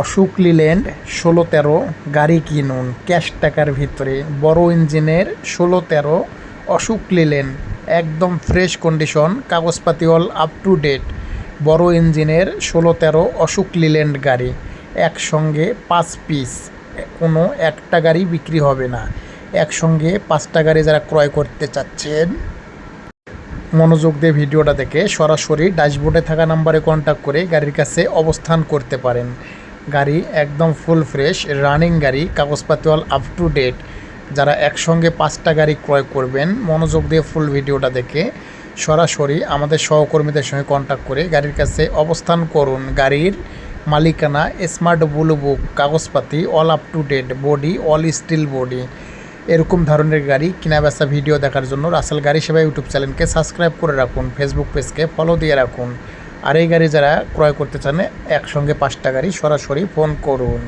Ashok Leyland ষোলো তেরো, গাড়ি কিনুন। ক্যাশ টাকার ভিতরে। বড় ইঞ্জিনের ষোলো তেরো, অশোক লিল্যান্ড একদম ফ্রেশ কন্ডিশন, কাগজপাতি অল আপ টু ডেট বড় ইঞ্জিনের ষোলো তেরো, অশোক লিল্যান্ড গাড়ি। একসঙ্গে পাঁচ পিস কোনো একটা গাড়ি বিক্রি হবে না। একসঙ্গে পাঁচটা গাড়ি যারা ক্রয় করতে চাচ্ছেন, মনোযোগ দিয়ে ভিডিওটা দেখে সরাসরি ড্যাশবোর্ডে থাকা নাম্বারে কন্ট্যাক্ট করে গাড়ির কাছে অবস্থান করতে পারেন। গাড়ি একদম ফুল ফ্রেশ রানিং গাড়ি, কাগজপাতি অল আপ টু ডেট যারা একসঙ্গে পাঁচটা গাড়ি ক্রয় করবেন, মনোযোগ দিয়ে ফুল ভিডিওটা দেখে সরাসরি আমাদের সহকর্মীদের সঙ্গে কন্ট্যাক্ট করে গাড়ির কাছে অবস্থান করুন। গাড়ির মালিকানা স্মার্ট ব্লু বুক কাগজপাতি all up to date body all steel body এরকম ধরনের গাড়ি কেনা বেচা ভিডিও দেখার জন্য রাসেল গাড়ি সেবা ইউটিউব চ্যানেলকে সাবস্ক্রাইব করে রাখুন। ফেসবুক পেজকে ফলো দিয়ে রাখুন। আর এই গাড়ি যারা ক্রয় করতে চান একসঙ্গে পাঁচটা গাড়ি সরাসরি ফোন করুন।